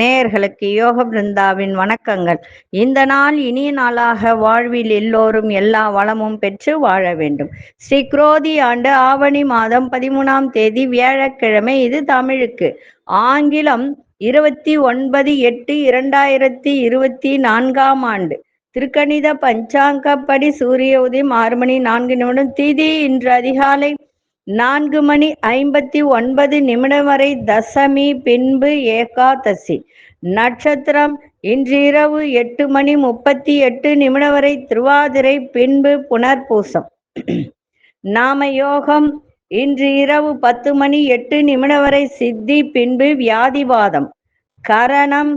நேயர்களுக்கு யோக பிருந்தாவின் வணக்கங்கள். இந்த நாள் இனிய நாளாக வாழ்வில் எல்லோரும் எல்லா வளமும் பெற்று வாழ வேண்டும். ஸ்ரீ குரோதி ஆண்டு ஆவணி மாதம் பதிமூணாம் தேதி வியாழக்கிழமை இது தமிழுக்கு. ஆங்கிலம் இருபத்தி ஒன்பது எட்டு இரண்டாயிரத்தி இருபத்தி நான்காம் ஆண்டு. திருக்கணித பஞ்சாங்கப்படி சூரிய உதயம் ஆறு மணி நான்கு நிமிடம். திதி இன்று அதிகாலை நான்கு மணி ஐம்பத்தி ஒன்பது நிமிடம் வரை தசமி பின்பு ஏகாதசி. நட்சத்திரம் இன்று இரவு எட்டு மணி முப்பத்தி எட்டு நிமிடம் வரை திருவாதிரை பின்பு புனர்பூசம். நாம யோகம் இன்று இரவு பத்து மணி எட்டு நிமிடம் வரை சித்தி பின்பு வியாதிவாதம். கரணம்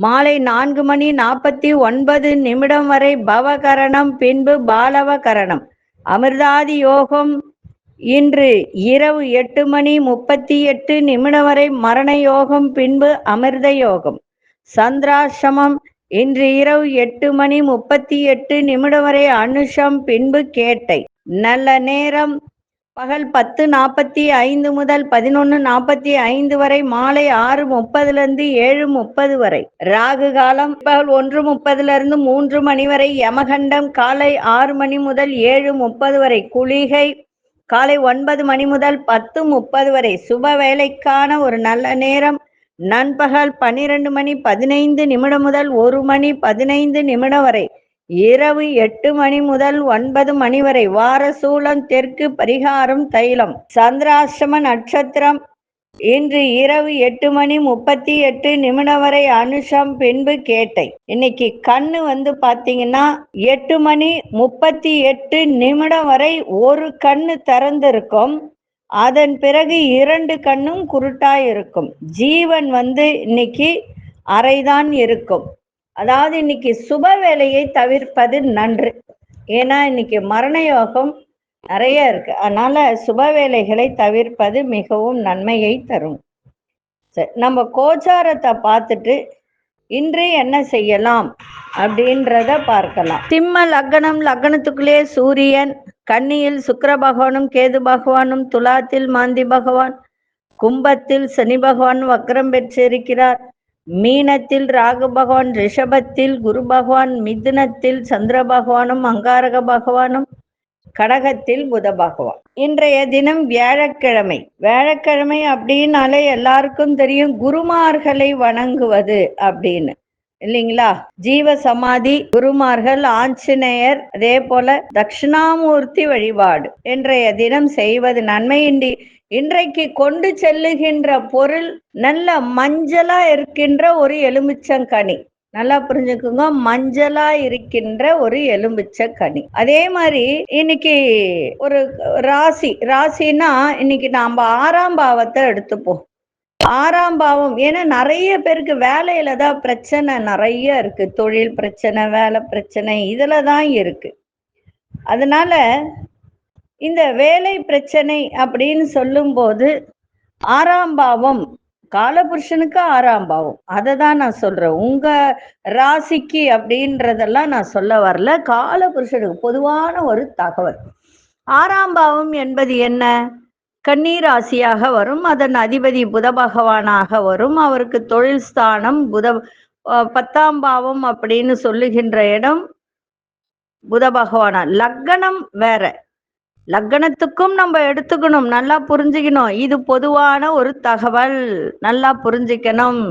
மாலை நான்கு மணி நாற்பத்தி ஒன்பது நிமிடம் வரை பவகரணம் பின்பு பாலவ கரணம் அமிர்தாதி யோகம். இன்று இரவு எட்டு மணி முப்பத்தி எட்டு நிமிடம் வரை மரண யோகம் பின்பு அமிர்த யோகம். சந்திராசிரமம் இன்று இரவு எட்டு மணி முப்பத்தி எட்டு நிமிடம் வரை அனுஷம் பின்பு கேட்டை. நல்ல நேரம். பகல் பத்து நாற்பத்தி ஐந்து முதல் பதினொன்று நாற்பத்தி ஐந்து வரை மாலை ஆறு முப்பதுலேருந்து ஏழு முப்பது வரை. ராகு காலம் பகல் ஒன்று முப்பதுலேருந்து மூன்று மணி வரை யமகண்டம் காலை ஆறு மணி முதல் ஏழு முப்பது வரை. குளிகை காலை ஒன்பது மணி முதல் பத்து முப்பது வரை. சுப வேலைக்கான ஒரு நல்ல நேரம். நண்பகல் பன்னிரண்டு மணி பதினைந்து நிமிடம் முதல் ஒரு மணி பதினைந்து நிமிடம் வரை. இரவு எட்டு மணி முதல் ஒன்பது மணி வரை வார சூலம் தெற்கு பரிகாரம் தைலம். சந்திராசிரம நட்சத்திரம். இன்று இரவு எட்டு மணி முப்பத்தி எட்டு நிமிடம் வரை அனுஷம் பின்பு கேட்டை. இன்னைக்கு கண்ணு வந்து பாத்தீங்கன்னா எட்டு மணி முப்பத்தி எட்டு நிமிடம் வரை ஒரு கண்ணு திறந்திருக்கும். அதன் பிறகு இரண்டு கண்ணும் குருட்டாய் இருக்கும். ஜீவன் வந்து இன்னைக்கு அறைதான் இருக்கும். அதாவது இன்னைக்கு சுப வேலையை தவிர்ப்பது நன்று. ஏன்னா இன்னைக்கு மரண யோகம் நிறைய இருக்கு. அதனால சுப வேலைகளை தவிர்ப்பது மிகவும் நன்மையை தரும். சரி நம்ம கோச்சாரத்தை பார்த்துட்டு இன்று என்ன செய்யலாம் அப்படின்றத பார்க்கலாம். சிம்ம லக்னம் லக்னத்துக்குள்ளே சூரியன் கன்னியில் சுக்கர பகவானும் கேது பகவானும் துலாத்தில் மாந்தி பகவான் கும்பத்தில் சனி பகவான் வக்ரம் பெற்றிருக்கிறார். மீனத்தில் ராகு பகவான் ரிஷபத்தில் குரு பகவான் மிதுனத்தில் சந்திர பகவானும் அங்காரக பகவானும் கடகத்தில் புத பகவான். இன்றைய தினம் வியாழக்கிழமை. வியாழக்கிழமை அப்படின்னாலே எல்லாருக்கும் தெரியும் குருமார்களை வணங்குவது அப்படின்னு. இல்லைங்களா? ஜீவ சமாதி குருமார்கள் ஆஞ்சநேயர் அதே போல தட்சிணாமூர்த்தி வழிபாடு. இன்றைய தினம் செய்வது நன்மையின்றி இன்றைக்கு கொண்டு செல்லுகின்ற பொருள் நல்ல மஞ்சளா இருக்கின்ற ஒரு எலுமிச்சங்கனி. நல்லா புரிஞ்சுக்கோங்க மஞ்சளா இருக்கின்ற ஒரு எலும்பிச்சக்கனி அதே மாதிரி இன்னைக்கு ஒரு ராசி ராசினா இன்னைக்கு நாம ஆறாம் பாவத்தை எடுத்துப்போம். ஆறாம் பாவம் ஏன்னா நிறைய பேருக்கு வேலையில தான் பிரச்சனை நிறைய இருக்கு. தொழில் பிரச்சனை வேலை பிரச்சனை இதுல தான் இருக்கு. அதனால இந்த வேலை பிரச்சனை அப்படின்னு சொல்லும்போது ஆறாம் பாவம் காலபுருஷனுக்கு ஆறாம் பாவம். அதை தான் நான் சொல்றேன். உங்க ராசிக்கு அப்படின்றதெல்லாம் நான் சொல்ல வரல. காலபுருஷனுக்கு பொதுவான ஒரு தகவல். ஆறாம் பாவம் என்பது என்ன? கண்ணீர் ராசியாக வரும். அதன் அதிபதி புத பகவானாக வரும். அவருக்கு தொழில் ஸ்தானம் புத பத்தாம் பாவம் அப்படின்னு சொல்லுகின்ற இடம் புத பகவானா. லக்கணம் வேற. லக்கணத்துக்கும் நம்ம எடுத்துக்கணும். நல்லா புரிஞ்சுக்கணும். இது பொதுவான ஒரு தகவல். நல்லா புரிஞ்சுக்கணும்.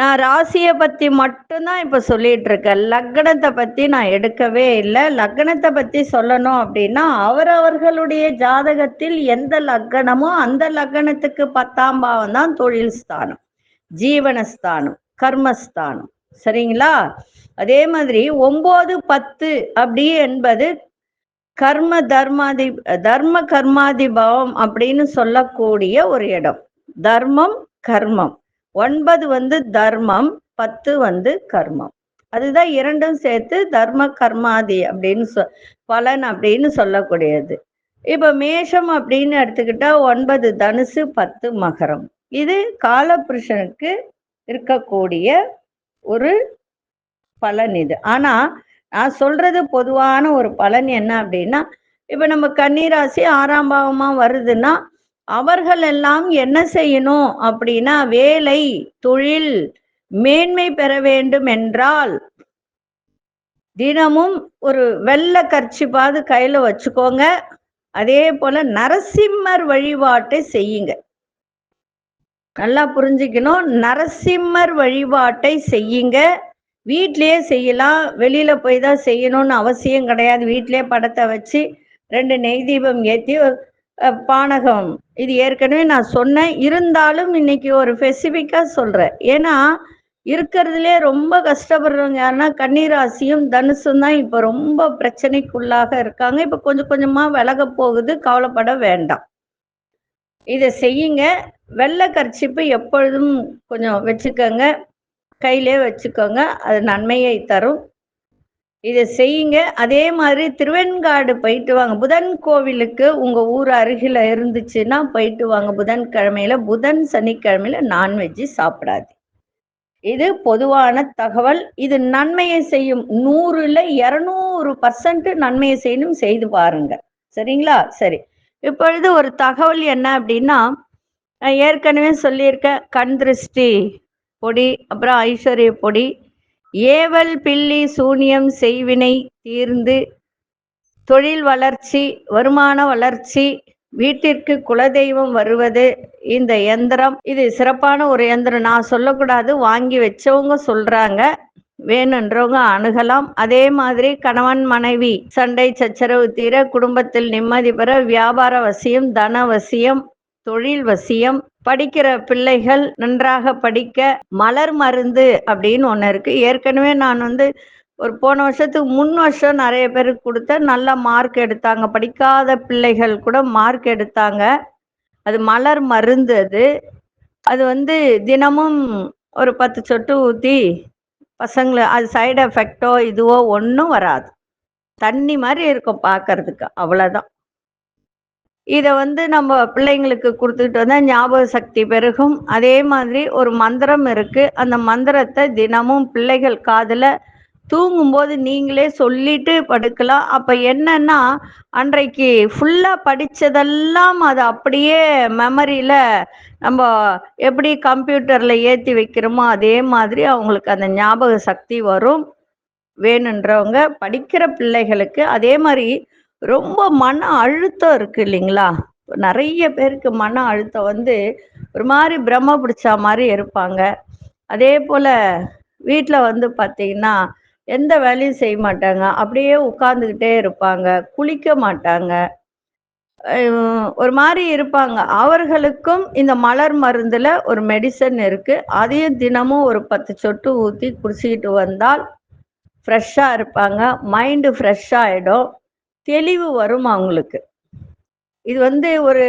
நான் ராசியை பத்தி மட்டும்தான் இப்ப சொல்லிட்டு இருக்கேன் லக்னத்தை பத்தி நான் எடுக்கவே இல்லை. லக்னத்தை பத்தி சொல்லணும் அப்படின்னா அவரவர்களுடைய ஜாதகத்தில் எந்த லக்கணமோ அந்த லக்கணத்துக்கு பத்தாம் பாவம் தான் தொழில் ஸ்தானம். ஜீவனஸ்தானம் கர்மஸ்தானம். சரிங்களா? அதே மாதிரி ஒன்பது பத்து அப்படி என்பது கர்ம தர்மாதி தர்ம கர்மாதி பாவம் அப்படின்னு சொல்லக்கூடிய ஒரு இடம். தர்மம் கர்மம். ஒன்பது வந்து தர்மம் பத்து வந்து கர்மம். அதுதான் இரண்டும் சேர்த்து தர்ம கர்மாதி அப்படின்னு சொ பலன் அப்படின்னு சொல்லக்கூடியது. இப்ப மேஷம் அப்படின்னு எடுத்துக்கிட்டா ஒன்பது தனுசு பத்து மகரம். இது காலபுருஷனுக்கு இருக்கக்கூடிய ஒரு பலன் இது. ஆனா நான் சொல்றது பொதுவான ஒரு பலன் என்ன அப்படின்னா இப்ப நம்ம கன்னிராசி ஆறாம் பாவமா வருதுன்னா அவர்கள் எல்லாம் என்ன செய்யணும் அப்படின்னா வேலை தொழில் மேன்மை பெற வேண்டும் என்றால் தினமும் ஒரு வெள்ளை கர்ச்சிப்பாவது கையில வச்சுக்கோங்க. அதே போல நரசிம்மர் வழிபாட்டை செய்யுங்க. நல்லா புரிஞ்சுக்கணும். நரசிம்மர் வழிபாட்டை செய்யுங்க. வீட்லயே செய்யலாம். வெளியில போய் தான் செய்யணும்னு அவசியம் கிடையாது. வீட்லயே படத்தை வச்சு ரெண்டு நெய் தீபம் ஏற்றி பானகம். இது ஏற்கனவே நான் சொன்னேன். இருந்தாலும் இன்னைக்கு ஒரு ஸ்பெசிஃபிக்கா சொல்றேன். ஏன்னா இருக்கிறதுலே ரொம்ப கஷ்டப்படுறவங்க யாருன்னா கன்னிராசியும் தனுசும் தான் இப்போ ரொம்ப பிரச்சனைக்குள்ளாக இருக்காங்க. இப்போ கொஞ்சம் கொஞ்சமா விலக போகுது. கவலைப்பட வேண்டாம். இதை செய்யுங்க. வெள்ளை கர்ச்சிப்பு எப்பொழுதும் கொஞ்சம் வச்சுக்கோங்க. கையிலே வச்சுக்கோங்க. அது நன்மையை தரும். இதை செய்யுங்க. அதே மாதிரி திருவெண்காடு போயிட்டு வாங்க. புதன் கோவிலுக்கு உங்க ஊர் அருகில இருந்துச்சுன்னா போயிட்டு வாங்க. புதன்கிழமையில புதன் சனிக்கிழமையில நான்வெஜ் சாப்பிடாது இது பொதுவான தகவல். இது நன்மையை செய்யும். நூறுல இருநூறு பர்சன்ட் நன்மையை செய்யணும். செய்து பாருங்க. சரிங்களா? சரி. இப்பொழுது ஒரு தகவல் என்ன அப்படின்னா ஏற்கனவே சொல்லியிருக்கேன். கண் திருஷ்டி. பொடி அப்புறம் ஐஸ்வர்ய பொடி. ஏவல் பில்லி சூனியம் செய்வினை தீர்ந்து தொழில் வளர்ச்சி வருமான வளர்ச்சி வீட்டிற்கு குலதெய்வம் வருவது இந்த எந்திரம். இது சிறப்பான ஒரு எந்திரம். நான் சொல்லக்கூடாது வாங்கி வச்சவங்க சொல்றாங்க. வேணுன்றவங்க அணுகலாம். அதே மாதிரி கணவன் மனைவி சண்டை சச்சரவு தீர குடும்பத்தில் நிம்மதி பெற வியாபார வசியம் தன வசியம் தொழில் வசியம் படிக்கிற பிள்ளைகள் நன்றாக படிக்க மலர் மருந்து அப்படின்னு ஒன்று இருக்கு. ஏற்கனவே நான் வந்து ஒரு போன வருஷத்துக்கு முன் வருஷம் நிறைய பேருக்கு கொடுத்த நல்ல மார்க் எடுத்தாங்க. படிக்காத பிள்ளைகள் கூட மார்க் எடுத்தாங்க. அது மலர் மருந்து அது. அது வந்து தினமும் ஒரு பத்து சொட்டு ஊற்றி பசங்களை அது சைடு எஃபெக்டோ இதுவோ ஒன்றும் வராது. தண்ணி மாதிரி இருக்கும் பார்க்கறதுக்கு. அவ்வளோதான் இதை வந்து நம்ம பிள்ளைங்களுக்கு கொடுத்துக்கிட்டு வந்தால் ஞாபக சக்தி பெருகும். அதே மாதிரி ஒரு மந்திரம் இருக்கு. அந்த மந்திரத்தை தினமும் பிள்ளைகள் காதில் தூங்கும்போது நீங்களே சொல்லிட்டு படுக்கலாம். அப்போ என்னன்னா அன்றைக்கு ஃபுல்லாக படித்ததெல்லாம் அது அப்படியே மெமரியில் நம்ம எப்படி கம்ப்யூட்டரில் ஏற்றி வைக்கிறோமோ அதே மாதிரி அவங்களுக்கு அந்த ஞாபக சக்தி வரும். வேணுன்றவங்க படிக்கிற பிள்ளைகளுக்கு அதே மாதிரி ரொம்ப மன அழுத்தம் இருக்கு இல்லைங்களா? நிறைய பேருக்கு மன அழுத்தம் வந்து ஒரு மாதிரி பிரம்ம பிடிச்ச மாதிரி இருப்பாங்க. அதே போல் வீட்டில் வந்து பார்த்தீங்கன்னா எந்த வேலையும் செய்ய மாட்டாங்க. அப்படியே உட்காந்துக்கிட்டே இருப்பாங்க. குளிக்க மாட்டாங்க. ஒரு மாதிரி இருப்பாங்க. அவர்களுக்கும் இந்த மலர் மருந்துல ஒரு மெடிசன் இருக்கு. அதையும் தினமும் ஒரு பத்து சொட்டு ஊற்றி குடிச்சிக்கிட்டு வந்தால் ஃப்ரெஷ்ஷாக இருப்பாங்க. மைண்டு ஃப்ரெஷ்ஷாக ஆகிடும் தெளிவு வரும் அவங்களுக்கு இது வந்து ஒரு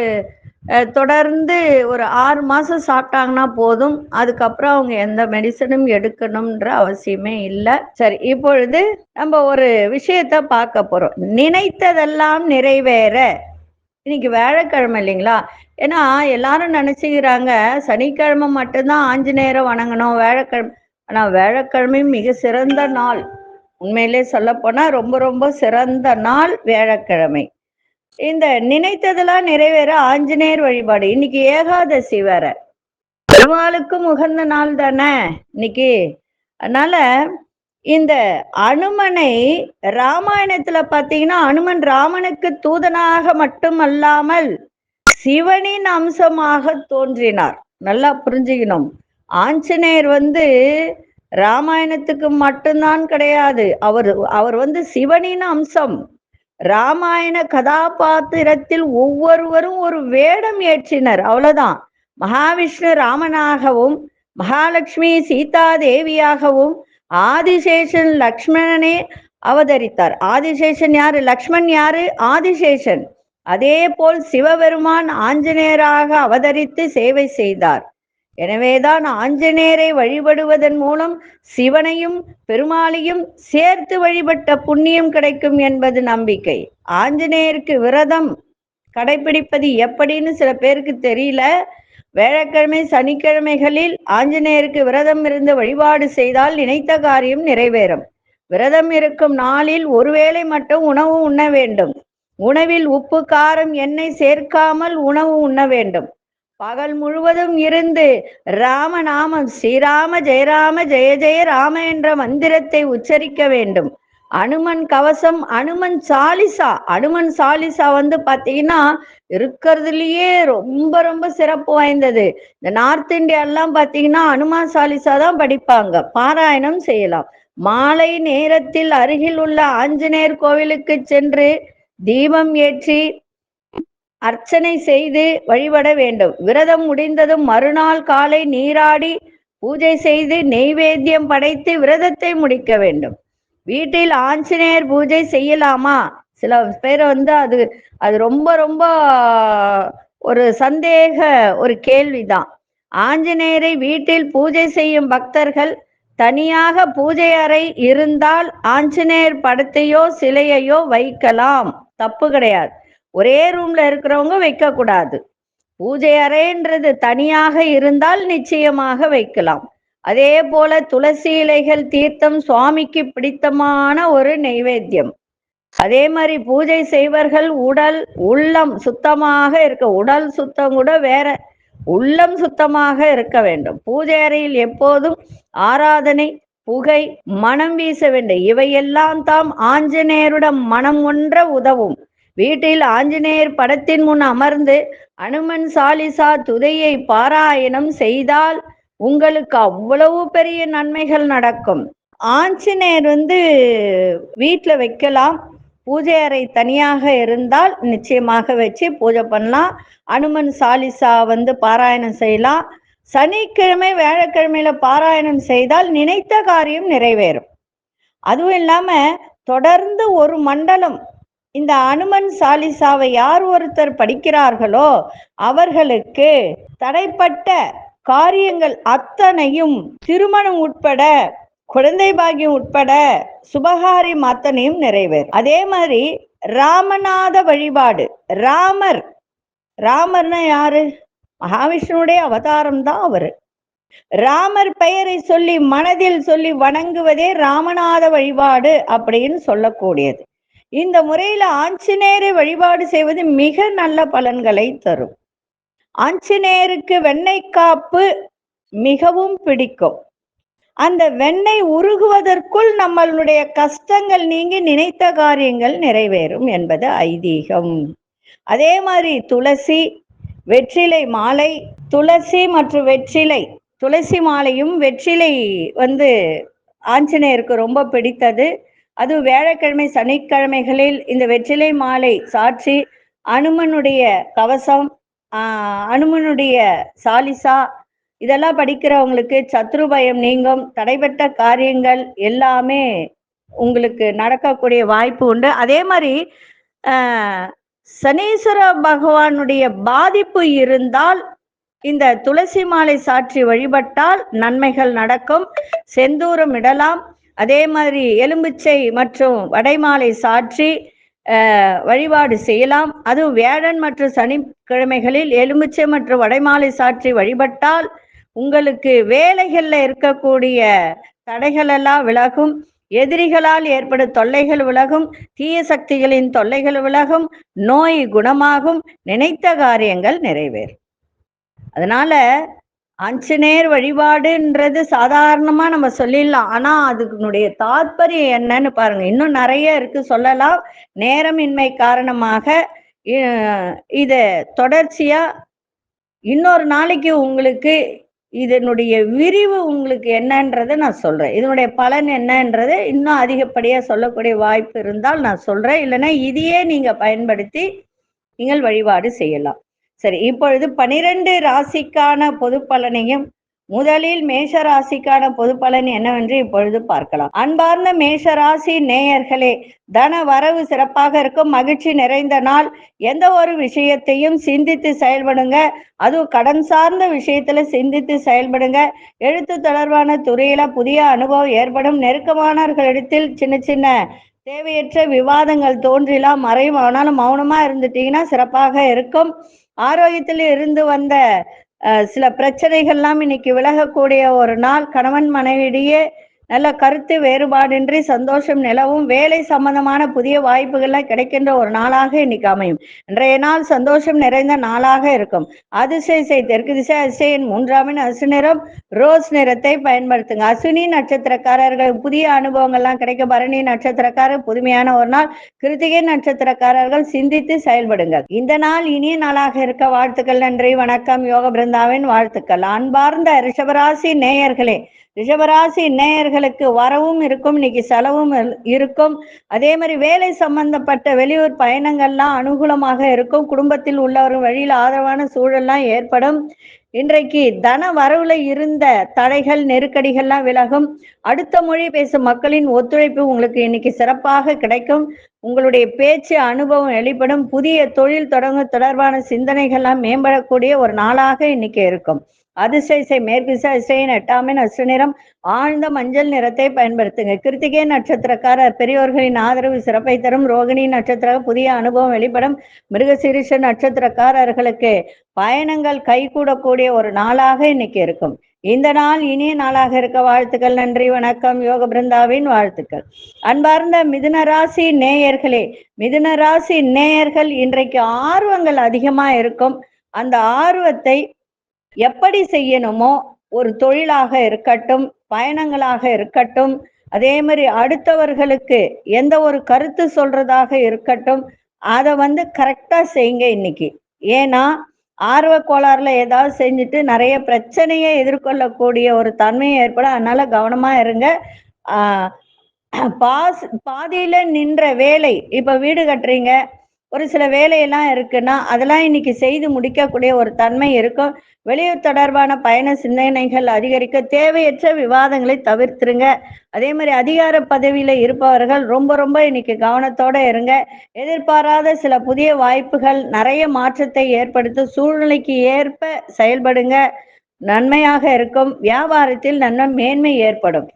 தொடர்ந்து ஒரு ஆறு மாதம் சாப்பிட்டாங்கன்னா போதும். அதுக்கப்புறம் அவங்க எந்த மெடிசனும் எடுக்கணும்ன்ற அவசியமே இல்லை. சரி இப்பொழுது நம்ம ஒரு விஷயத்த பார்க்க போகிறோம் நினைத்ததெல்லாம் நிறைவேற. இன்னைக்கு வேலைக்கிழமை இல்லைங்களா? ஏன்னா எல்லாரும் நினச்சிக்கிறாங்க சனிக்கிழமை மட்டும்தான் ஆஞ்சநேயரை வணங்கணும் வேலைக்கிழமை ஆனால் வேலைக்கிழமையும் மிக சிறந்த நாள். உண்மையிலே சொல்ல போனா ரொம்ப ரொம்ப சிறந்த நாள் வியாழக்கிழமை. இந்த நினைத்ததெல்லாம் நிறைவேற ஆஞ்சநேயர் வழிபாடு. இன்னைக்கு ஏகாதசி வேற. பெருமாளுக்கும் உகந்த நாள் தானே இன்னைக்கு. அதனால இந்த அனுமனை ராமாயணத்துல பாத்தீங்கன்னா அனுமன் ராமனுக்கு தூதனாக மட்டுமல்லாமல் சிவனின் அம்சமாக தோன்றினார். நல்லா புரிஞ்சுக்கணும். ஆஞ்சநேயர் வந்து ராமாயணத்துக்கு மட்டும்தான் கிடையாது. அவர் அவர் வந்து சிவனின் அம்சம். ராமாயண கதாபாத்திரத்தில் ஒவ்வொருவரும் ஒரு வேடம் ஏற்றினர். அவ்வளவுதான். மகாவிஷ்ணு ராமனாகவும் மகாலட்சுமி சீதா தேவியாகவும் ஆதிசேஷன் லக்ஷ்மணனே அவதரித்தார். ஆதிசேஷன் யாரு? லக்ஷ்மண் யாரு? ஆதிசேஷன். அதே போல் சிவபெருமான் ஆஞ்சநேயராக அவதரித்து சேவை செய்தார். எனவேதான் ஆஞ்சநேயரை வழிபடுவதன் மூலம் சிவனையும் பெருமாளையும் சேர்த்து வழிபட்ட புண்ணியம் கிடைக்கும் என்பது நம்பிக்கை. ஆஞ்சநேயருக்கு விரதம் கடைபிடிப்பது எப்படின்னு சில பேருக்கு தெரியல. வேழக்கிழமை சனிக்கிழமைகளில் ஆஞ்சநேயருக்கு விரதம் இருந்து வழிபாடு செய்தால் நினைத்த காரியம் நிறைவேறும். விரதம் இருக்கும் நாளில் ஒருவேளை மட்டும் உணவு உண்ண வேண்டும். உணவில் உப்பு காரம் எண்ணெய் சேர்க்காமல் உணவு உண்ண வேண்டும். பகல் முழுவதும் இருந்து ராமநாமம் ஸ்ரீராம ஜெயராம ஜெய ஜெய ராம என்ற மந்திரத்தை உச்சரிக்க வேண்டும். அனுமன் கவசம் அனுமன் சாலிசா. அனுமன் சாலிசா வந்து பாத்தீங்கன்னா இருக்கிறதுலயே ரொம்ப ரொம்ப சிறப்பு வாய்ந்தது. இந்த நார்த் இந்தியா எல்லாம் பாத்தீங்கன்னா அனுமான் சாலிசா தான் படிப்பாங்க. பாராயணம் செய்யலாம். மாலை நேரத்தில் அருகில் உள்ள ஆஞ்சநேயர் கோவிலுக்கு சென்று தீபம் ஏற்றி அர்ச்சனை செய்து வழிபட வேண்டும். விரதம் முடிந்ததும் மறுநாள் காலை நீராடி பூஜை செய்து நெய்வேத்தியம் படைத்து விரதத்தை முடிக்க வேண்டும். வீட்டில் ஆஞ்சநேயர் பூஜை செய்யலாமா? சில பேர் வந்து அது அது ரொம்ப ரொம்ப ஒரு சந்தேக ஒரு கேள்விதான். ஆஞ்சநேயரை வீட்டில் பூஜை செய்யும் பக்தர்கள் தனியாக பூஜை அறை இருந்தால் ஆஞ்சநேயர் படத்தையோ சிலையையோ வைக்கலாம். தப்பு கிடையாது. ஒரே ரூம்ல இருக்கிறவங்க வைக்க கூடாது பூஜை அறைன்றது தனியாக இருந்தால் நிச்சயமாக வைக்கலாம். அதே போல துளசி இலைகள் தீர்த்தம் சுவாமிக்கு பிடித்தமான ஒரு நைவேத்தியம். அதே மாதிரி பூஜை செய்வர்கள் உடல் உள்ளம் சுத்தமாக இருக்க உடல் சுத்தம் கூட வேற உள்ளம் சுத்தமாக இருக்க வேண்டும். பூஜை அறையில் எப்போதும் ஆராதனை புகை மனம் வீச வேண்டும். இவையெல்லாம் தாம் ஆஞ்சநேயருடன் மனம் ஒன்ற உதவும். வீட்டில் ஆஞ்சநேயர் படத்தின் முன் அமர்ந்து அனுமன் சாலிசா துதையை பாராயணம் செய்தால் உங்களுக்கு அவ்வளவு பெரிய நன்மைகள் நடக்கும். ஆஞ்சநேயர் வந்து வீட்டில் வைக்கலாம். பூஜை அறை தனியாக இருந்தால் நிச்சயமாக வச்சு பூஜை பண்ணலாம். அனுமன் சாலிசா வந்து பாராயணம் செய்யலாம். சனிக்கிழமை வியாழக்கிழமையில பாராயணம் செய்தால் நினைத்த காரியம் நிறைவேறும். அதுவும் இல்லாம தொடர்ந்து ஒரு மண்டலம் இந்த அனுமன் சாலிசாவை யார் ஒருத்தர் படிக்கிறார்களோ அவர்களுக்கு தடைப்பட்ட காரியங்கள் அத்தனையும் திருமணம் உட்பட குழந்தை பாக்கியம் உட்பட சுபகாரியம் அத்தனையும் நிறைவேறும் அதே மாதிரி ராமநாத வழிபாடு. ராமர். ராமர்னா யாரு? மகாவிஷ்ணுடைய அவதாரம் தான் அவரு. ராமர் பெயரை சொல்லி மனதில் சொல்லி வணங்குவதே ராமநாத வழிபாடு அப்படின்னு சொல்லக்கூடியது. இந்த முறையில ஆஞ்சநேயரை வழிபாடு செய்வது மிக நல்ல பலன்களை தரும். ஆஞ்சநேயருக்கு வெண்ணெய் காப்பு மிகவும் பிடிக்கும். அந்த வெண்ணெய் உருகுவதற்குள் நம்மளுடைய கஷ்டங்கள் நீங்கி நினைத்த காரியங்கள் நிறைவேறும் என்பது ஐதீகம். அதே மாதிரி துளசி வெற்றிலை மாலை துளசி மற்றும் வெற்றிலை துளசி மாலையும் வெற்றிலை வந்து ஆஞ்சநேயருக்கு ரொம்ப பிடித்தது. அது வியாழக்கிழமை சனிக்கிழமைகளில் இந்த வெற்றிலை மாலை சாட்சி அனுமனுடைய கவசம் அனுமனுடைய சாலிசா இதெல்லாம் படிக்கிறவங்களுக்கு சத்ரு பயம் நீங்கும். தடைபட்ட காரியங்கள் எல்லாமே உங்களுக்கு நடக்கக்கூடிய வாய்ப்பு உண்டு. அதே மாதிரி சனீஸ்வர பகவானுடைய பாதிப்பு இருந்தால் இந்த துளசி மாலை சாற்றி வழிபட்டால் நன்மைகள் நடக்கும். செந்தூரம் இடலாம். அதே மாதிரி எலும்புச்சை மற்றும் வடைமாலை சாற்றி வழிபாடு செய்யலாம். அதுவும் வியாழன் மற்றும் சனிக்கிழமைகளில் எலும்புச்சை மற்றும் வடைமாலை சாற்றி வழிபட்டால் உங்களுக்கு வேலைகள்ல இருக்கக்கூடிய தடைகள் எல்லாம் விலகும். எதிரிகளால் ஏற்படும் தொல்லைகள் விலகும். தீய சக்திகளின் தொல்லைகள் விலகும். நோய் குணமாகும். நினைத்த காரியங்கள் நிறைவேறும். அதனால ஆஞ்சநேயர் வழிபாடுன்றது சாதாரணமா நம்ம சொல்லிடலாம். ஆனா அதுக்குனுடைய தாத்பரியம் என்னன்னு பாருங்க. இன்னும் நிறைய இருக்கு சொல்லலாம். நேரமின்மை காரணமாக இத தொடர்ச்சியா இன்னொரு நாளைக்கு உங்களுக்கு இதனுடைய விரிவு உங்களுக்கு என்னன்றதை நான் சொல்றேன். இதனுடைய பலன் என்னன்றது இன்னும் அதிகப்படியா சொல்லக்கூடிய வாய்ப்பு இருந்தால் நான் சொல்றேன். இல்லைன்னா இதையே நீங்க பயன்படுத்தி நீங்கள் வழிபாடு செய்யலாம். சரி இப்பொழுது பனிரெண்டு ராசிக்கான பொது பலனையும் முதலில் மேஷ ராசிக்கான பொது பலன் என்னவென்று இப்பொழுது பார்க்கலாம். அன்பார்ந்த மேஷ ராசி நேயர்களே தன வரவு சிறப்பாக இருக்கும் மகிழ்ச்சி நிறைந்த நாள். எந்த ஒரு விஷயத்தையும் சிந்தித்து செயல்படுங்க. அதுவும் கடன் சார்ந்த விஷயத்துல சிந்தித்து செயல்படுங்க. எழுத்து தொடர்பான துறையில புதிய அனுபவம் ஏற்படும். நெருக்கமானவர்களிடத்தில் சின்ன சின்ன தேவையற்ற விவாதங்கள் தோன்றிலாம். மறையும் ஆனாலும் மௌனமா இருந்துட்டீங்கன்னா சிறப்பாக இருக்கும். ஆரோக்கியத்தில் இருந்து வந்த சில பிரச்சனைகள்லாம் இன்னைக்கு விலகக்கூடிய ஒரு நாள் கணவன் மனைவியிடையே நல்ல கருத்து வேறுபாடின்றி சந்தோஷம் நிலவும் வேலை சம்பந்தமான புதிய வாய்ப்புகள்லாம் கிடைக்கின்ற ஒரு நாளாக இன்னைக்கு அமையும். இன்றைய நாள் சந்தோஷம் நிறைந்த நாளாக இருக்கும். அதிசய தெற்கு திசை அதிசயன் மூன்றாமின் அசு நிறம் ரோஸ் நிறத்தை பயன்படுத்துங்க. அசுனி நட்சத்திரக்காரர்கள் புதிய அனுபவங்கள்லாம் கிடைக்க பரணி நட்சத்திரக்காரர் புதுமையான ஒரு நாள். கிருத்திகை நட்சத்திரக்காரர்கள் சிந்தித்து செயல்படுங்கள். இந்த நாள் இனிய நாளாக இருக்க வாழ்த்துக்கள் நன்றி வணக்கம் யோக பிருந்தாவின் வாழ்த்துக்கள். அன்பார்ந்த ரிஷபராசி நேயர்களே ரிஷபராசி நேயர்களுக்கு வரவும் இருக்கும் இன்னைக்கு செலவும் இருக்கும். அதே மாதிரி வேலை சம்பந்தப்பட்ட வெளியூர் பயணங்கள்லாம் அனுகூலமாக இருக்கும். குடும்பத்தில் உள்ளவர்கள் வழியில் ஆதரவான சூழல்லாம் ஏற்படும். இன்றைக்கு தன வரவுல இருந்த தடைகள் நெருக்கடிகள்லாம் விலகும். அடுத்த மொழி பேசும் மக்களின் ஒத்துழைப்பு உங்களுக்கு இன்னைக்கு சிறப்பாக கிடைக்கும். உங்களுடைய பேச்சு அனுபவம் வெளிப்படும். புதிய தொழில் தொடங்க தொடர்பான சிந்தனைகள்லாம் மேம்படக்கூடிய ஒரு நாளாக இன்னைக்கு இருக்கும். அதிசயசை மேற்கு திசையின் எட்டாமின் அசுநிறம் ஆழ்ந்த மஞ்சள் நிறத்தை பயன்படுத்துங்க. கிருத்திகை நட்சத்திரக்காரர் பெரியோர்களின் ஆதரவு சிறப்பை தரும். ரோகிணி நட்சத்திர புதிய அனுபவம் வெளிப்படும். மிருகசீரிஷ நட்சத்திரக்காரர்களுக்கு பயணங்கள் கைகூடக்கூடிய ஒரு நாளாக இன்னைக்கு இருக்கும். இந்த நாள் இனிய நாளாக இருக்க வாழ்த்துக்கள். நன்றி வணக்கம். யோக பிருந்தாவின் வாழ்த்துக்கள். அன்பார்ந்த மிதுன ராசி நேயர்களே மிதுன ராசி நேயர்கள் இன்றைக்கு ஆர்வங்கள் அதிகமா இருக்கும். அந்த ஆர்வத்தை எப்படி செய்யணுமோ ஒரு தொழிலாக இருக்கட்டும் பயணங்களாக இருக்கட்டும் அதே மாதிரி அடுத்தவர்களுக்கு எந்த ஒரு கருத்து சொல்றதாக இருக்கட்டும் அதை வந்து கரெக்டா செய்யுங்க இன்னைக்கு. ஏன்னா ஆர்வ கோளாறுல ஏதாவது செஞ்சுட்டு நிறைய பிரச்சனையை எதிர்கொள்ளக்கூடிய ஒரு தன்மையை ஏற்பட அதனால கவனமா இருங்க. பாஸ் பாதியில நின்ற வேலை இப்ப வீடு கட்டுறீங்க ஒரு சில வேலையெல்லாம் இருக்குன்னா அதெல்லாம் இன்னைக்கு செய்து முடிக்கக்கூடிய ஒரு தன்மை இருக்கும் வெளியூர் தொடர்பான பயண சிந்தனைகள் அதிகரிக்க தேவையற்ற விவாதங்களை தவிர்த்துருங்க. அதே மாதிரி அதிகார பதவியில இருப்பவர்கள் ரொம்ப ரொம்ப இன்னைக்கு கவனத்தோட இருங்க. எதிர்பாராத சில புதிய வாய்ப்புகள் நிறைய மாற்றத்தை ஏற்படுத்தும் சூழ்நிலைக்கு ஏற்ப செயல்படுங்க. நன்மையாக இருக்கும். வியாபாரத்தில் நன்மை மேன்மை ஏற்படும்.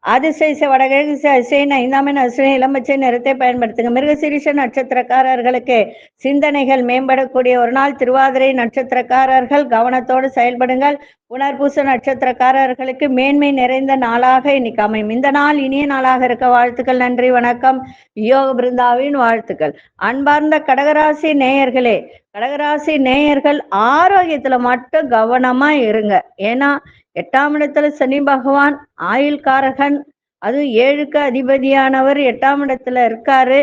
அதிசய வடகிழக்கு அசைன் ஐந்தாமின் அசுனை இளம்பச்சை நிறத்தை பயன்படுத்துங்க. மிருகசிரிஷ நட்சத்திரக்காரர்களுக்கு சிந்தனைகள் மேம்படக்கூடிய ஒரு நாள். திருவாதிரை நட்சத்திரக்காரர்கள் கவனத்தோடு செயல்படுங்கள். புனர்பூச நட்சத்திரக்காரர்களுக்கு மேன்மை நிறைந்த நாளாக இன்னைக்கு அமையும். இந்த நாள் இனிய நாளாக இருக்க வாழ்த்துக்கள் நன்றி வணக்கம். யோக பிருந்தாவின் வாழ்த்துக்கள். அன்பார்ந்த கடகராசி நேயர்களே கடகராசி நேயர்கள் ஆரோக்கியத்துல மட்டும் கவனமா இருங்க. ஏன்னா எட்டாம் இடத்துல சனி பகவான் ஆயுள்காரகன் அது ஏழுக்கு அதிபதியானவர் எட்டாம் இடத்துல இருக்காரு.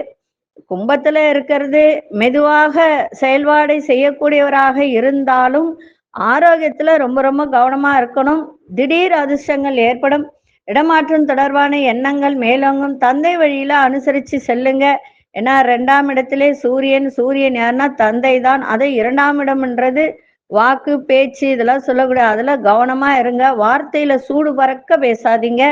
கும்பத்துல இருக்கிறது மெதுவாக செயல்பாடை செய்யக்கூடியவராக இருந்தாலும் ஆரோக்கியத்துல ரொம்ப ரொம்ப கவனமா இருக்கணும். திடீர் அதிர்ஷ்டங்கள் ஏற்படும். இடமாற்றம் தொடர்பான எண்ணங்கள் மேலோங்கும். தந்தை வழியில அனுசரிச்சு செல்லுங்க. ஏன்னா ரெண்டாம் இடத்திலே சூரியன் சூரியன் யாருன்னா தந்தை தான் அதை இரண்டாம் இடம்ன்றது வாக்கு பேச்சு இதெல்லாம் சொல்லக்கூடாது. அதெல்லாம் கவனமா இருங்க. வார்த்தையில சூடு பறக்க பேசாதீங்க.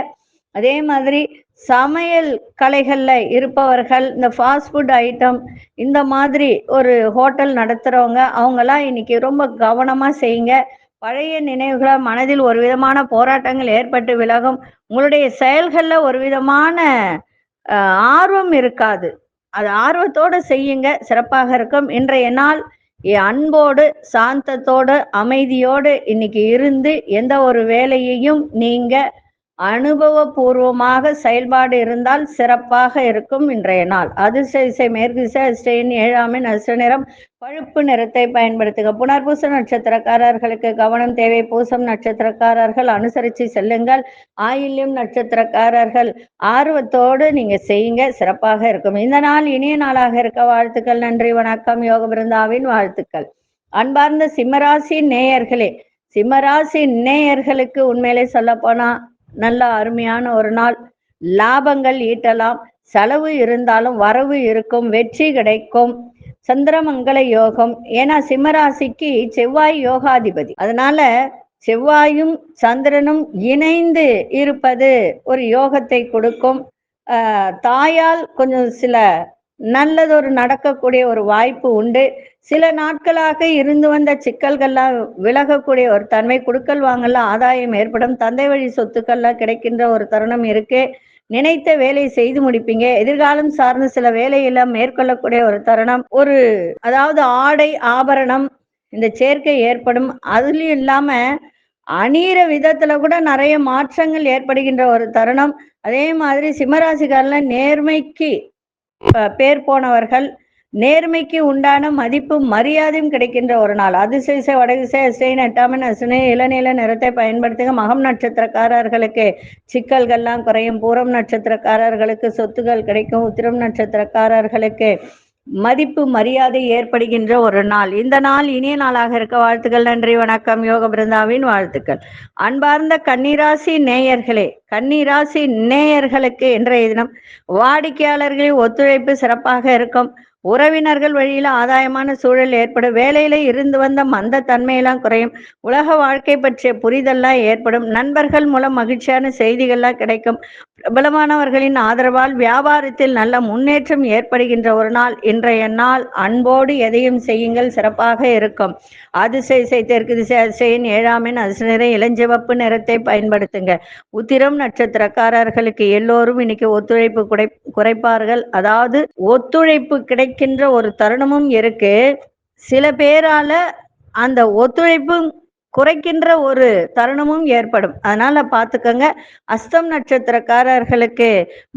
அதே மாதிரி சமையல் கலைகள்ல இருப்பவர்கள் இந்த ஃபாஸ்ட் ஃபுட் ஐட்டம் இந்த மாதிரி ஒரு ஹோட்டல் நடத்துறவங்க அவங்கெல்லாம் இன்னைக்கு ரொம்ப கவனமா செய்யுங்க. பழைய நினைவுகளை மனதில் ஒரு விதமான போராட்டங்கள் ஏற்பட்டு விலகும். உங்களுடைய செயல்கள்ல ஒரு விதமான ஆர்வம் இருக்காது. அது ஆர்வத்தோட செய்யுங்க. சிறப்பாக இருக்கும். இன்றைய நாள் அன்போடு சாந்தத்தோடு அமைதியோடு இன்னைக்கு இருந்து எந்த ஒரு வேலையையும் நீங்க அனுபவபூர்வமாக செயல்பாடு இருந்தால் சிறப்பாக இருக்கும் இன்றைய நாள். அதிர்ஷ்ட இசை மேற்கு திசை அதிர்ஷ்டன் ஏழாமின் அதிர்ஷ்ட நிறம் பழுப்பு நிறத்தை பயன்படுத்துக. புனர்பூச நட்சத்திரக்காரர்களுக்கு கவனம் தேவை. பூசம் நட்சத்திரக்காரர்கள் அனுசரித்து செல்லுங்கள். ஆயில்யம் நட்சத்திரக்காரர்கள் ஆர்வத்தோடு நீங்க செய்யுங்க. சிறப்பாக இருக்கும். இந்த நாள் இனிய நாளாக இருக்க வாழ்த்துக்கள். நன்றி வணக்கம். யோக பிருந்தாவின் வாழ்த்துக்கள். அன்பார்ந்த சிம்மராசி நேயர்களே சிம்மராசி நேயர்களுக்கு உண்மையிலே சொல்ல போனா நல்ல அருமையான ஒரு நாள். லாபங்கள் ஈட்டலாம். செலவு இருந்தாலும் வரவு இருக்கும். வெற்றி கிடைக்கும். சந்திரமங்கல யோகம். ஏன்னா சிம்மராசிக்கு செவ்வாய் யோகாதிபதி. அதனால செவ்வாயும் சந்திரனும் இணைந்து இருப்பது ஒரு யோகத்தை கொடுக்கும். தாயால் கொஞ்சம் சில நல்லதொரு நடக்கக்கூடிய ஒரு வாய்ப்பு உண்டு. சில நாட்களாக இருந்து வந்த சிக்கல்கள்லாம் விலகக்கூடிய ஒரு தன்மை குடுக்கல் வாங்கல ஆதாயம் ஏற்படும். தந்தை வழி சொத்துக்கள்லாம் கிடைக்கின்ற ஒரு தருணம் இருக்கு. நினைத்த வேலையை செய்து முடிப்பீங்க. எதிர்காலம் சார்ந்த சில வேலையெல்லாம் மேற்கொள்ளக்கூடிய ஒரு தருணம். ஒரு அதாவது ஆடை ஆபரணம் இந்த சேர்க்கை ஏற்படும். அதுலயும் இல்லாம அணியிற விதத்துல கூட நிறைய மாற்றங்கள் ஏற்படுகின்ற ஒரு தருணம். அதே மாதிரி சிம்மராசிக்காரில் நேர்மைக்கு பேர் போனவர்கள் நேர்மைக்கு உண்டான மதிப்பும் மரியாதையும் கிடைக்கின்ற ஒரு நாள். அதிசய வடதிசை அசைன் எட்டாமன் அசுனை இளநில நிறத்தை பயன்படுத்துக. மகம் நட்சத்திரக்காரர்களுக்கு சிக்கல்கள்லாம் குறையும். பூரம் நட்சத்திரக்காரர்களுக்கு சொத்துகள் கிடைக்கும். உத்திரம் நட்சத்திரக்காரர்களுக்கு மதிப்பு மரியாதை ஏற்படுகின்ற ஒரு நாள். இந்த நாள் இனிய நாளாக இருக்க வாழ்த்துக்கள் நன்றி வணக்கம். யோக பிருந்தாவின் வாழ்த்துக்கள். அன்பார்ந்த கன்னிராசி நேயர்களே கன்னிராசி நேயர்களுக்கு இன்றைய தினம் வாடிக்கையாளர்களின் ஒத்துழைப்பு சிறப்பாக இருக்கும். உறவினர்கள் வழியில ஆதாயமான சூழல் ஏற்படும் வேலையில இருந்து வந்த மந்த தன்மையெல்லாம் குறையும். உலக வாழ்க்கை பற்றிய புரிதல்லாம் ஏற்படும். நண்பர்கள் மூலம் மகிழ்ச்சியான செய்திகள்லாம் கிடைக்கும். பிரபலமானவர்களின் ஆதரவால் வியாபாரத்தில் நல்ல முன்னேற்றம் ஏற்படுகின்ற ஒரு நாள். இன்றைய நாள் அன்போடு எதையும் செய்யுங்கள் சிறப்பாக இருக்கும். அதிசய தெற்கு திசை அதிசயின் ஏழாமின் அதிசய இளஞ்சிவப்பு நிறத்தை பயன்படுத்துங்க. உத்திரம் நட்சத்திரக்காரர்களுக்கு எல்லோரும் இன்னைக்கு ஒத்துழைப்பு குறை குறைப்பார்கள். அதாவது ஒத்துழைப்பு கிடைக்கின்ற ஒரு தருணமும் இருக்கு. சில பேரால அந்த ஒத்துழைப்பு குறைக்கின்ற ஒரு தருணமும் ஏற்படும். அதனால பாத்துக்கோங்க அஸ்தம் நட்சத்திரக்காரர்களுக்கு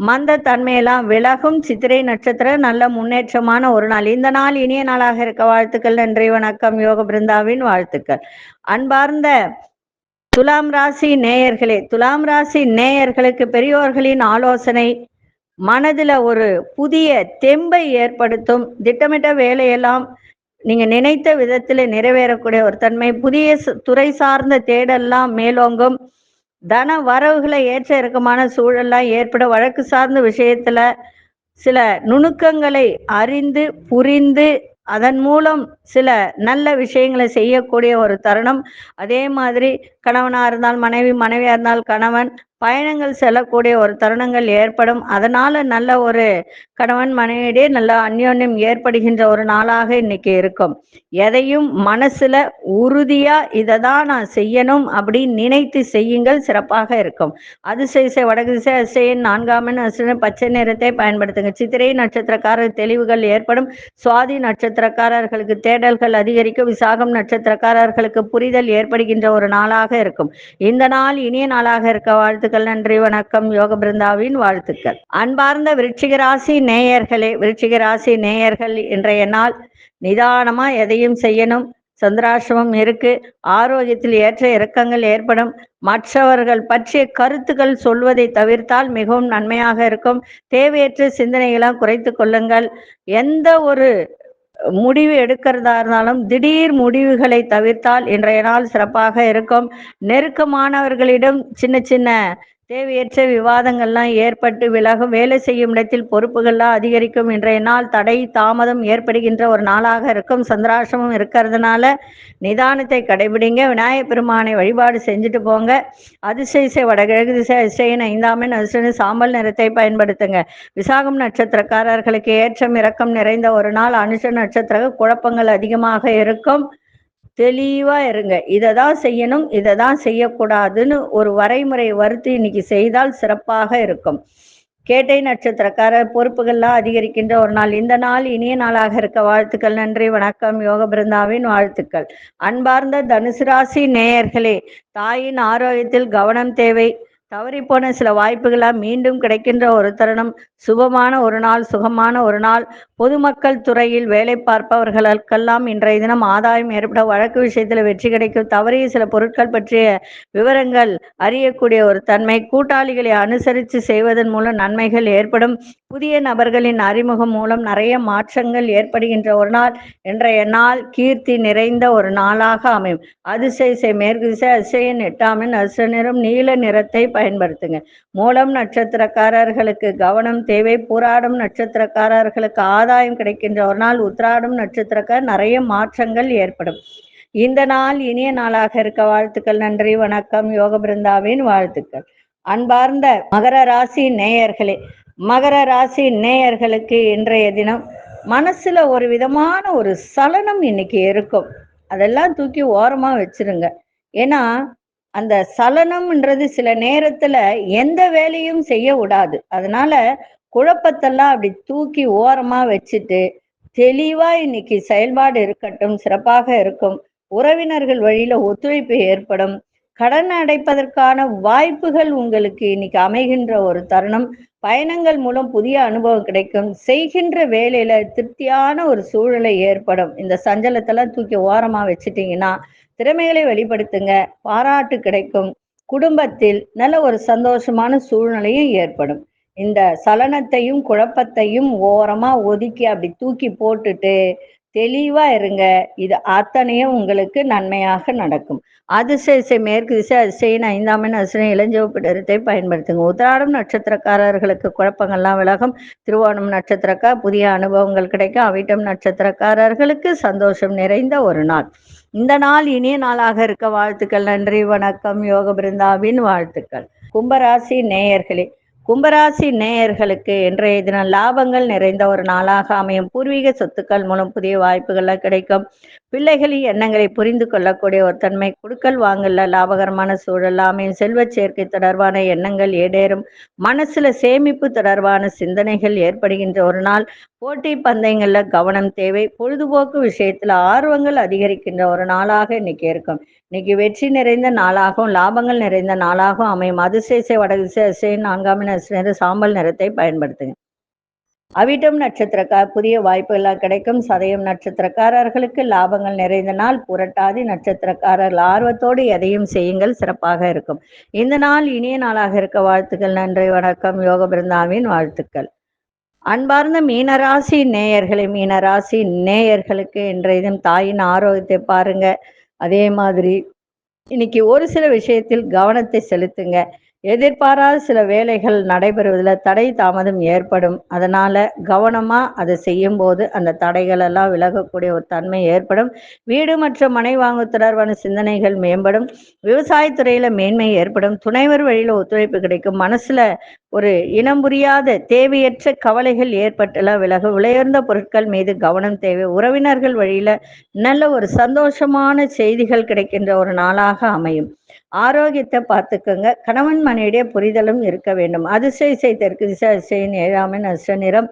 மந்த தன்மையெல்லாம் விலகும். சித்திரை நட்சத்திரம் நல்ல முன்னேற்றமான ஒரு நாள். இந்த நாள் இனிய நாளாக இருக்க வாழ்த்துக்கள். நன்றி வணக்கம். யோக பிருந்தாவின் வாழ்த்துக்கள். அன்பார்ந்த துலாம் ராசி நேயர்களே துலாம் ராசி நேயர்களுக்கு பெரியோர்களின் ஆலோசனை மனதுல ஒரு புதிய தெம்பை ஏற்படுத்தும். திட்டமிட்ட வேலையெல்லாம் நீங்க நினைத்த விதத்துல நிறைவேறக்கூடிய ஒரு தன்மை புதிய துறை சார்ந்த தேடல்லாம் மேலோங்கும். தன வரவுகளை ஏற்ற இறக்கமான சூழல்லாம் ஏற்பட வழக்கு சார்ந்த விஷயத்துல சில நுணுக்கங்களை அறிந்து புரிந்து அதன் மூலம் சில நல்ல விஷயங்களை செய்யக்கூடிய ஒரு தருணம். அதே மாதிரி கணவனா இருந்தால் மனைவி மனைவியா இருந்தால் கணவன். பயணங்கள் செல்லக்கூடிய ஒரு தருணங்கள் ஏற்படும். அதனால நல்ல ஒரு கணவன் மனைவியிடையே நல்ல அந்யோன்யம் ஏற்படுகின்ற ஒரு நாளாக இன்னைக்கு இருக்கும். எதையும் மனசுல உறுதியா இதை தான் நான் செய்யணும் அப்படின்னு நினைத்து செய்யுங்கள். சிறப்பாக இருக்கும். அதிசய வடக்கு திசை அதிசயின் நான்காமன் அசுரன் பச்சை நிறத்தை பயன்படுத்துங்க. சித்திரை நட்சத்திரக்காரர் தெளிவுகள் ஏற்படும். சுவாதி நட்சத்திரக்காரர்களுக்கு தேடல்கள் அதிகரிக்கும். விசாகம் நட்சத்திரக்காரர்களுக்கு புரிதல் ஏற்படுகின்ற ஒரு நாளாக இருக்கும். இந்த நாள் இனிய நாளாக இருக்க வாழ்த்துக்கள் நன்றி வணக்கம் யோக பிருந்தாவின் வாழ்த்துக்கள். அன்பார்ந்த விருச்சிக ராசி நேயர்களே விருச்சிக ராசி நேயர்கள் இன்றைய நாள் நிதானமா எதையும் செய்யணும். சந்திராசிரமம் இருக்கு. ஆரோக்கியத்தில் ஏற்ற இறக்கங்கள் ஏற்படும். மற்றவர்கள் பற்றிய கருத்துக்கள் சொல்வதை தவிர்த்தால் மிகவும் நன்மையாக இருக்கும். தேவையற்ற சிந்தனைகளை குறைத்து கொள்ளுங்கள். எந்த ஒரு முடிவு எடுக்கிறதா இருந்தாலும் திடீர் முடிவுகளை தவிர்த்தால் இன்றைய நாள் சிறப்பாக இருக்கும். நெருக்கமானவர்களிடம் சின்ன சின்ன தேவையற்ற விவாதங்கள்லாம் ஏற்பட்டு விலகும் வேலை செய்யும் இடத்தில் பொறுப்புகள்லாம் அதிகரிக்கும். இன்றைய நாள் தடை தாமதம் ஏற்படுகின்ற ஒரு நாளாக இருக்கும். சந்திராசிரமம் இருக்கிறதுனால நிதானத்தை கடைபிடிங்க. விநாயகப் பெருமானை வழிபாடு செஞ்சுட்டு போங்க. அதிசய வடகிழக்கு திசை அதிசயன் ஐந்தாமின் அதிசயன் சாம்பல் நிறத்தை பயன்படுத்துங்க. விசாகம் நட்சத்திரக்காரர்களுக்கு ஏற்றம் இறக்கம் நிறைந்த ஒரு நாள். அனுஷ நட்சத்திர குழப்பங்கள் அதிகமாக இருக்கும். தெளிவா இருங்க. இதை தான் செய்யணும் இதை தான் செய்யக்கூடாதுன்னு ஒரு வரைமுறை வறுத்து இன்னைக்கு செய்தால் சிறப்பாக இருக்கும். கேட்டை நட்சத்திரக்காரர் பொறுப்புகள்லாம் அதிகரிக்கின்ற ஒரு நாள். இந்த நாள் இனிய நாளாக இருக்க வாழ்த்துக்கள் நன்றி வணக்கம் யோக பிருந்தாவின் வாழ்த்துக்கள். அன்பார்ந்த தனுசு ராசி நேயர்களே தாயின் ஆரோக்கியத்தில் கவனம் தேவை. தவறிப்போன சில வாய்ப்புகளாக மீண்டும் கிடைக்கின்ற ஒரு தருணம். சுபமான ஒரு நாள் சுகமான ஒரு நாள். பொதுமக்கள் துறையில் வேலை பார்ப்பவர்களுக்கெல்லாம் இன்றைய தினம் ஆதாயம் ஏற்பட வழக்கு விஷயத்தில் வெற்றி கிடைக்கும். தவறிய சில பொருட்கள் பற்றிய விவரங்கள் அறியக்கூடிய ஒரு தன்மை கூட்டாளிகளை அனுசரித்து செய்வதன் மூலம் நன்மைகள் ஏற்படும். புதிய நபர்களின் அறிமுகம் மூலம் நிறைய மாற்றங்கள் ஏற்படுகின்ற ஒரு நாள் இன்றைய நாள் கீர்த்தி நிறைந்த ஒரு நாளாக அமையும். அதிசய மேற்கு திசை அதிசயன் எட்டாமின் அசு நிறம் நீல நிறத்தை பயன்படுத்துங்க. மூலம் நட்சத்திரக்காரர்களுக்கு கவனம் தேவை. பூராடம் நட்சத்திரக்காரர்களுக்கு ஆதாயம் கிடைக்கின்ற ஒரு நாள் உத்திராடம் நட்சத்திரக்கார் நிறைய மாற்றங்கள் ஏற்படும். இந்த நாள் இனிய நாளாக இருக்க வாழ்த்துக்கள் நன்றி வணக்கம் யோக பிருந்தாவின் வாழ்த்துக்கள். அன்பார்ந்த மகர ராசி நேயர்களே மகர ராசி நேயர்களுக்கு இன்றைய தினம் மனசுல ஒரு விதமான ஒரு சலனம் இன்னைக்கு இருக்கும். அதெல்லாம் தூக்கி ஓரமா வச்சிருங்க. ஏன்னா அந்த சலனம்ன்றது சில நேரத்துல எந்த வேலையும் செய்ய விடாது. அதனால குழப்பத்தெல்லாம் அப்படி தூக்கி ஓரமா வச்சுட்டு தெளிவா இன்னைக்கு செயல்பாடு இருக்கட்டும் சிறப்பாக இருக்கும். உறவினர்கள் வழியில ஒத்துழைப்பு ஏற்படும். கடன் அடைப்பதற்கான வாய்ப்புகள் உங்களுக்கு இன்னைக்கு அமைகின்ற ஒரு தருணம். பயணங்கள் மூலம் புதிய அனுபவம் கிடைக்கும். செய்கின்ற வேலையில திருப்தியான ஒரு சூழலை ஏற்படும். இந்த சஞ்சலத்தெல்லாம் தூக்கி ஓரமா வச்சுட்டீங்கன்னா திறமைகளை வெளிப்படுத்துங்க. பாராட்டு கிடைக்கும். குடும்பத்தில் நல்ல ஒரு சந்தோஷமான சூழ்நிலையும் ஏற்படும். இந்த சலனத்தையும் குழப்பத்தையும் ஓரமா ஒதுக்கி அப்படி தூக்கி போட்டுட்டு தெளிவா இருங்க. இது அத்தனையும் உங்களுக்கு நன்மையாக நடக்கும். அதிசய மேற்கு திசை அதிசயின் ஐந்தாமின் அதிசயம் இளஞ்சிவப்பு நிறத்தை பயன்படுத்துங்க. உத்திராடம் நட்சத்திரக்காரர்களுக்கு குழப்பங்கள்லாம் விலகும். திருவோணம் நட்சத்திரக்கா புதிய அனுபவங்கள் கிடைக்கும். அவிட்டம் நட்சத்திரக்காரர்களுக்கு சந்தோஷம் நிறைந்த ஒரு நாள். இந்த நாள் இனிய நாளாக இருக்க வாழ்த்துக்கள். நன்றி வணக்கம். யோக பிருந்தாவின் வாழ்த்துக்கள். கும்பராசி நேயர்களே கும்பராசி நேயர்களுக்கு இன்றைய தினம் லாபங்கள் நிறைந்த ஒரு நாளாக அமையும். பூர்வீக சொத்துக்கள் மூலம் புதிய வாய்ப்புகள்லாம் கிடைக்கும். பிள்ளைகளின் எண்ணங்களை புரிந்து கொள்ளக்கூடிய ஒரு தன்மை குடுக்கல் வாங்கல லாபகரமான சூழல் அமையும் செல்வ சேர்க்கை தொடர்பான எண்ணங்கள் ஏடேறும் மனசுல சேமிப்பு தொடர்பான சிந்தனைகள் ஏற்படுகின்ற ஒரு நாள் போட்டி பந்தயங்கள்ல கவனம் தேவை பொழுதுபோக்கு விஷயத்துல ஆர்வங்கள் அதிகரிக்கின்ற ஒரு நாளாக இன்னைக்கு இருக்கும். இன்னைக்கு வெற்றி நிறைந்த நாளாகவும் லாபங்கள் நிறைந்த நாளாகவும் அமையும். அதிசயசை வடதிசை அசை நான்காம் நிற சாம்பல் நிறத்தை பயன்படுத்துங்க. அவிட்டம் நட்சத்திரக்கார் புதிய வாய்ப்புகள்லாம் கிடைக்கும். சதயம் நட்சத்திரக்காரர்களுக்கு லாபங்கள் நிறைந்த நாள். புரட்டாதி நட்சத்திரக்காரர்கள் ஆர்வத்தோடு எதையும் செய்யுங்கள். சிறப்பாக இருக்கும். இந்த நாள் இனிய நாளாக இருக்க வாழ்த்துக்கள். நன்றி வணக்கம். யோக பிருந்தாவின் வாழ்த்துக்கள். அன்பார்ந்த மீனராசி நேயர்களே மீனராசி நேயர்களுக்கு இன்றைய தினம் தாயின் ஆரோக்கியத்தை பாருங்க. அதே மாதிரி இன்னைக்கு ஒரு சில விஷயத்தில் கவனத்தை செலுத்துங்க. எதிர்பாராத சில வேலைகள் நடைபெறுவதில் தடை தாமதம் ஏற்படும். அதனால கவனமாக அதை செய்யும் போது அந்த தடைகள் எல்லாம் விலகக்கூடிய ஒரு தன்மை ஏற்படும். வீடு மற்றும் மனை வாங்கு தொடர்பான சிந்தனைகள் மேம்படும். விவசாயத்துறையில் மேன்மை ஏற்படும். துணைவர் வழியில் ஒத்துழைப்பு கிடைக்கும். மனசில் ஒரு இனம் புரியாத தேவையற்ற கவலைகள் ஏற்பட்டெல்லாம் விலக விலையுயர்ந்த பொருட்கள் மீது கவனம் தேவை. உறவினர்கள் வழியில் நல்ல ஒரு சந்தோஷமான செய்திகள் கிடைக்கின்ற ஒரு நாளாக அமையும். ஆரோக்கியத்தை பார்த்துக்கோங்க. கணவன் மனைவிடைய புரிதலும் இருக்க வேண்டும். அதிசய இசை தெற்கு திசை அதிசயின் ஏழாமின் அச நிறம்.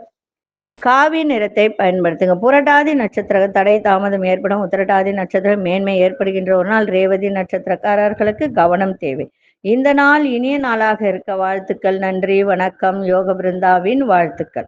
காவி நிறத்தை பயன்படுத்துங்க. புரட்டாதி நட்சத்திர தடை தாமதம் ஏற்படும். உத்திரட்டாதி நட்சத்திரம் மேன்மை ஏற்படுகின்ற ஒரு நாள். ரேவதி நட்சத்திரக்காரர்களுக்கு கவனம் தேவை. இந்த நாள் இனிய நாளாக இருக்க. வாழ்த்துக்கள். நன்றி. வணக்கம். யோக பிருந்தாவின் வாழ்த்துக்கள்.